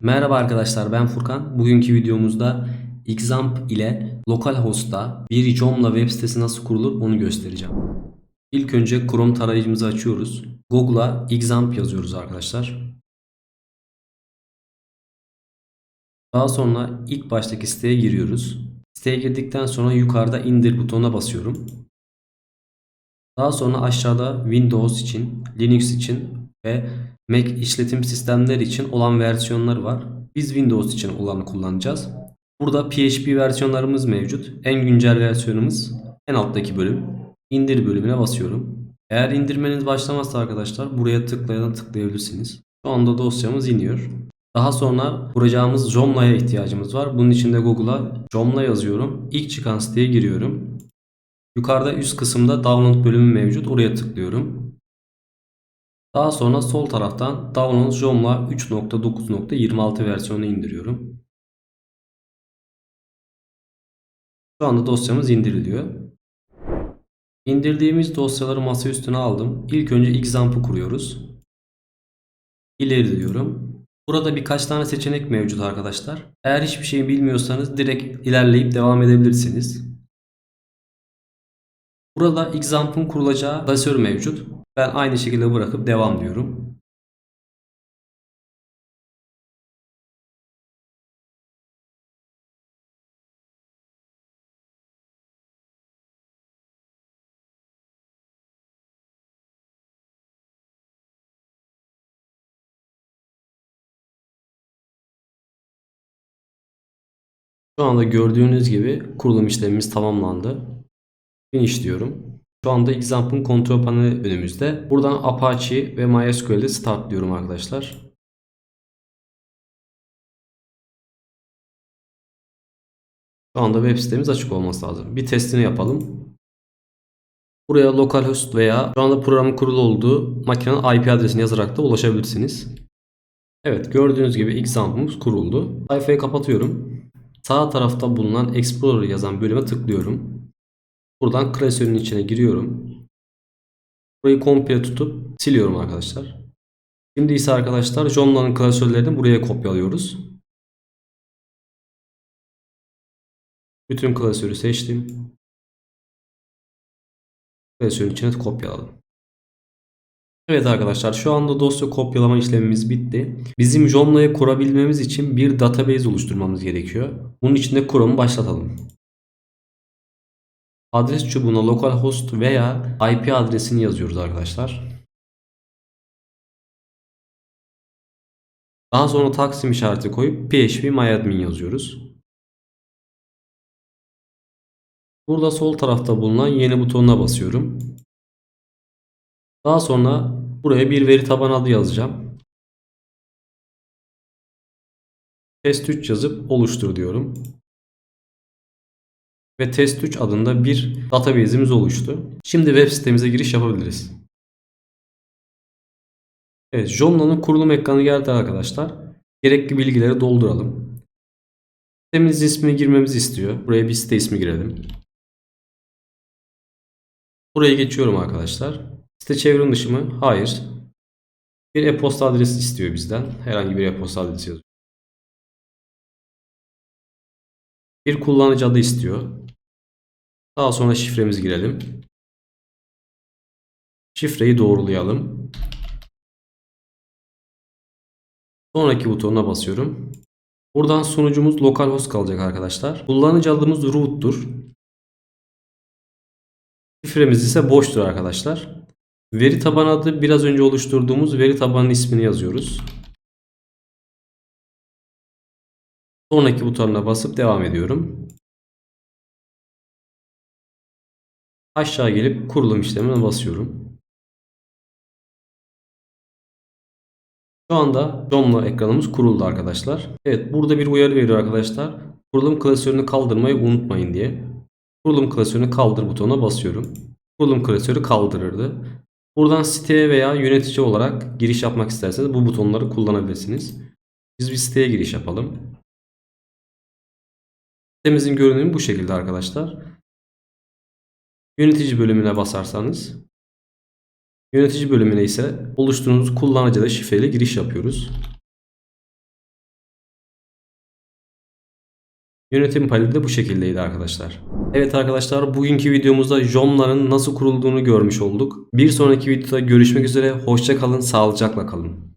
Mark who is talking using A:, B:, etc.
A: Merhaba arkadaşlar ben Furkan. Bugünkü videomuzda Xamp ile localhost'ta bir Joomla web sitesi nasıl kurulur onu göstereceğim. İlk önce Chrome tarayıcımızı açıyoruz. Google'a Xamp yazıyoruz arkadaşlar. Daha sonra ilk baştaki siteye giriyoruz. Siteye girdikten sonra yukarıda indir butonuna basıyorum. Daha sonra aşağıda Windows için, Linux için ve Mac işletim sistemleri için olan versiyonları var. Biz Windows için olanı kullanacağız. Burada PHP versiyonlarımız mevcut. En güncel versiyonumuz en alttaki bölüm. İndir bölümüne basıyorum. Eğer indirmeniz başlamazsa arkadaşlar buraya tıklayarak tıklayabilirsiniz. Şu anda dosyamız iniyor. Daha sonra kuracağımız Joomla'ya ihtiyacımız var. Bunun için de Google'a Joomla yazıyorum. İlk çıkan siteye giriyorum. Yukarıda üst kısımda download bölümü mevcut. Oraya tıklıyorum. Daha sonra sol taraftan Download Joomla 3.9.26 versiyonunu indiriyorum. Şu anda dosyamız indiriliyor. İndirdiğimiz dosyaları masa üstüne aldım. İlk önce Xamp'ı kuruyoruz. İleri diyorum. Burada birkaç tane seçenek mevcut arkadaşlar. Eğer hiçbir şey bilmiyorsanız direkt ilerleyip devam edebilirsiniz. Burada Xamp'ın kurulacağı klasör mevcut. Ben aynı şekilde bırakıp devam diyorum. Şu anda gördüğünüz gibi kurulum işlemimiz tamamlandı. Finish diyorum. Şu anda Xamp'ın kontrol paneli önümüzde. Buradan Apache ve MySQL'de start diyorum arkadaşlar. Şu anda web sitemiz açık olması lazım. Bir testini yapalım. Buraya localhost veya şu anda programın kurulu olduğu makinenin IP adresini yazarak da ulaşabilirsiniz. Evet gördüğünüz gibi Xamp'ımız kuruldu. Sayfayı kapatıyorum. Sağ tarafta bulunan Explorer yazan bölüme tıklıyorum. Buradan klasörün içine giriyorum. Burayı komple tutup siliyorum arkadaşlar. Şimdi ise arkadaşlar Joomla'nın klasörlerini buraya kopyalıyoruz. Bütün klasörü seçtim. Klasörün içine kopyaladım. Evet arkadaşlar şu anda dosya kopyalama işlemimiz bitti. Bizim Joomla'yı kurabilmemiz için bir database oluşturmamız gerekiyor. Bunun için de Chrome'u başlatalım. Adres çubuğuna localhost veya IP adresini yazıyoruz arkadaşlar. Daha sonra taksim işareti koyup phpMyAdmin yazıyoruz. Burada sol tarafta bulunan yeni butonuna basıyorum. Daha sonra buraya bir veri tabanı adı yazacağım. Test 3 yazıp oluştur diyorum. Ve test 3 adında bir database'imiz oluştu. Şimdi web sitemize giriş yapabiliriz. Evet, Joomla'nın kurulum ekranı geldi arkadaşlar. Gerekli bilgileri dolduralım. Sitemizin ismini girmemizi istiyor. Buraya bir site ismi girelim. Buraya geçiyorum arkadaşlar. Site çevrim dışı mı? Hayır. Bir e-posta adresi istiyor bizden. Herhangi bir e-posta adresi yazıyor. Bir kullanıcı adı istiyor. Daha sonra şifremizi girelim. Şifreyi doğrulayalım. Sonraki butonuna basıyorum. Buradan sunucumuz localhost kalacak arkadaşlar. Kullanıcı adımız root'tur. Şifremiz ise boştur arkadaşlar. Veri tabanı adı biraz önce oluşturduğumuz veri tabanının ismini yazıyoruz. Sonraki butonuna basıp devam ediyorum. Aşağı gelip kurulum işlemine basıyorum. Şu anda Joomla ekranımız kuruldu arkadaşlar. Evet burada bir uyarı veriyor arkadaşlar. Kurulum klasörünü kaldırmayı unutmayın diye. Kurulum klasörünü kaldır butonuna basıyorum. Kurulum klasörü kaldırırdı. Buradan siteye veya yönetici olarak giriş yapmak isterseniz bu butonları kullanabilirsiniz. Biz bir siteye giriş yapalım. Sitemizin görünümü bu şekilde arkadaşlar. Yönetici bölümüne basarsanız yönetici bölümüne ise oluşturduğunuz kullanıcıda şifreyle giriş yapıyoruz. Yönetim paneli de bu şekildeydi arkadaşlar. Evet arkadaşlar bugünkü videomuzda Jomlar'ın nasıl kurulduğunu görmüş olduk. Bir sonraki videoda görüşmek üzere. Hoşça kalın, sağlıcakla kalın.